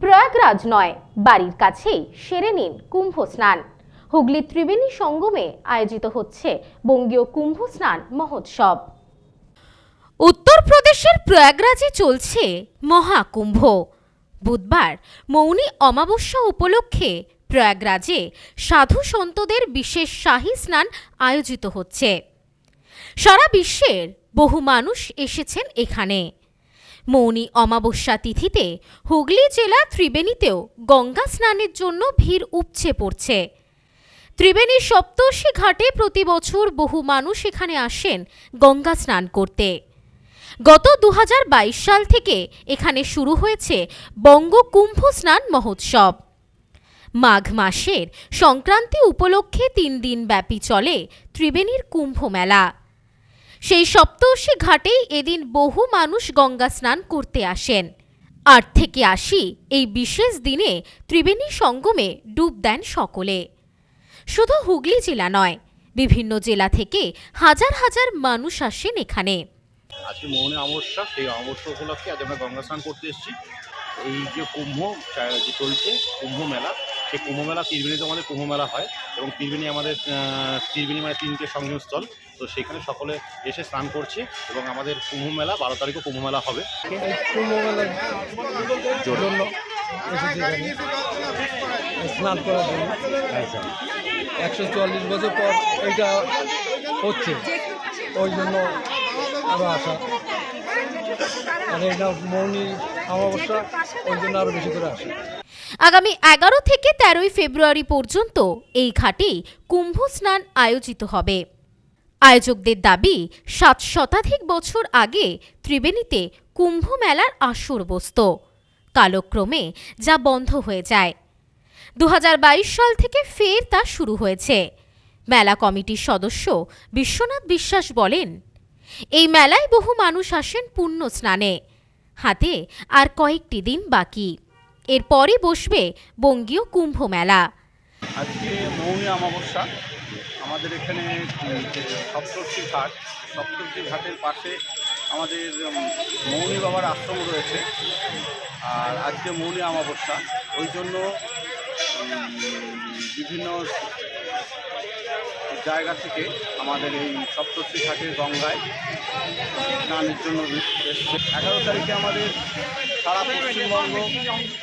প্রয়াগরাজ নয়, বাড়ির কাছেই সেরে নিন কুম্ভ স্নান হুগলি ত্রিবেণী সঙ্গমে আয়োজিত হচ্ছে বঙ্গীয় কুম্ভ স্নান মহোৎসব। উত্তরপ্রদেশের প্রয়াগরাজে চলছে মহাকুম্ভ। বুধবার মৌনী অমাবস্যা উপলক্ষে প্রয়াগরাজে সাধু সন্তদের বিশেষ শাহী স্নান আয়োজিত হচ্ছে। সারা বিশ্বের বহু মানুষ এসেছেন এখানে। মৌনী অমাবস্যা তিথিতে হুগলি জেলা ত্রিবেণীতেও গঙ্গা স্নানের জন্য ভিড় উপচে পড়ছে। ত্রিবেণী সপ্তর্ষি ঘাটে প্রতি বছর বহু মানুষ এখানে আসেন গঙ্গা স্নান করতে। গত দু হাজার বাইশ সাল থেকে এখানে শুরু হয়েছে বঙ্গ কুম্ভ স্নান মহোৎসব। মাঘ মাসের সংক্রান্তি উপলক্ষে তিন দিন ব্যাপী চলে ত্রিবেণীর কুম্ভ মেলা। সেই সপ্তর্ষি ঘাটেই এদিন বহু মানুষ গঙ্গা স্নান করতে আসেন। আট থেকে আশি এই বিশেষ দিনে ত্রিবেণী সঙ্গমে ডুব দেন সকলে। শুধু হুগলি জেলা নয়, বিভিন্ন জেলা থেকে হাজার হাজার মানুষ আসেন এখানে। আজকে সেই উপলক্ষে আজ আমরা গঙ্গা স্নান করতে এসেছি। এই যে কুম্ভ চলছে কুম্ভ মেলা সেই কুম্ভ মেলা ত্রিবেণীতে আমাদের কুম্ভ মেলা হয় এবং ত্রিবেণী আমাদের ত্রিবেণী মানে তিনটে সংযোগস্থল। তো সেখানে সকলে এসে স্নান করছে এবং আমাদের কুম্ভ মেলা বারো তারিখও কুম্ভ মেলা হবে। স্নান করার জন্য। একশো চল্লিশ বছর পর এটা হচ্ছে। ওই জন্য আরও আসা আর এটা মৌনি অমাবস্যা, ওই জন্য আরও বেশি করে আসা। আগামী এগারো থেকে তেরোই ফেব্রুয়ারি পর্যন্ত এই ঘাটে কুম্ভ স্নান আয়োজিত হবে। আয়োজকদের দাবি, সাত শতাধিক বছর আগে ত্রিবেণীতে কুম্ভ মেলার আসর বসত। কালক্রমে যা বন্ধ হয়ে যায়। দু হাজার বাইশ সাল থেকে ফের তা শুরু হয়েছে। মেলা কমিটির সদস্য বিশ্বনাথ বিশ্বাস বলেন, এই মেলায় বহু মানুষ আসেন পুণ্য স্নানে হাতে আর কয়েকটি দিন বাকি। এরপরই বসবে বঙ্গীয় কুম্ভ মেলা আজকে মৌনী অমাবস্যা। আমাদের এখানে সপ্তর্ষি ঘাট। সপ্তর্ষি ঘাটের পাশে আমাদের মৌনী বাবার আশ্রম রয়েছে। আর আজকে মৌনী অমাবস্যা। ওই জন্য বিভিন্ন জায়গা থেকে আমাদের এই সপ্তর্ষি ঘাটের গঙ্গায় স্নানের জন্য এসছে। এগারো তারিখে আমাদের সারা পশ্চিমবঙ্গ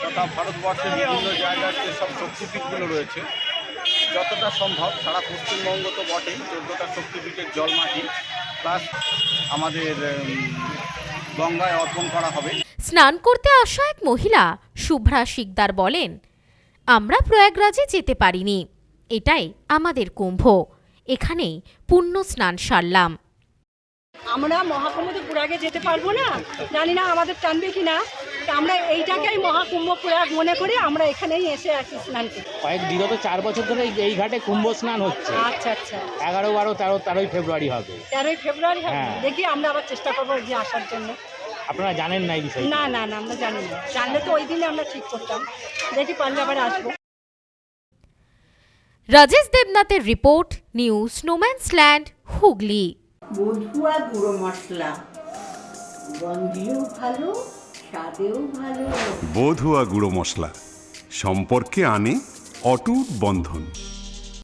তথা ভারতবর্ষের বিভিন্ন জায়গার যে সব শক্তিপীঠগুলো রয়েছে, যতটা সম্ভব সারা পশ্চিমবঙ্গ তো বটেই, চোদ্দোটা শক্তিপীঠের জল মাটি, প্লাস আমাদের গঙ্গায় অর্পণ করা হবে। স্নান করতে আসা এক মহিলা শুভ্রা শিকদার বলেন, আমরা প্রয়াগরাজে যেতে পারিনি। এটাই আমাদের কুম্ভ। এখানেই পুণ্য স্নান সারলাম। আমরা মহাকুম্ভতে পুরাগে যেতে পারব না? জানি না আমাদের টানবে কি না তা আমরা এইটাকেই মহাকুম্ভ পুরাগ মনে করি আমরা এখানেই এসে আছি স্নান করি কয়েক বিগত চার বছর ধরে এই- ঘাটে কুম্ভ স্নান হচ্ছে। আচ্ছা আচ্ছা। এগারো বারো তেরো তেরোই ফেব্রুয়ারি হবে। তেরোই ফেব্রুয়ারি হবে। হ্যাঁ। দেখি আমরা আবার চেষ্টা করব যে আসার জন্য। আপনারা জানেন না এই বিষয়ে? না না না আমরা জানি না। জানলে তো ওই দিনে আমরা ঠিক করতাম। দেখি পারলে আবার আসব। রাজেশ দেবনাথের রিপোর্ট নিউজ স্নোম্যান্সল্যান্ড হুগলি। বধুয়া গুঁড়ো মশলা। গন্ধেও ভালো স্বাদেও ভালো। বধুয়া গুঁড়ো মশলা। সম্পর্কে আনে অটুট বন্ধন।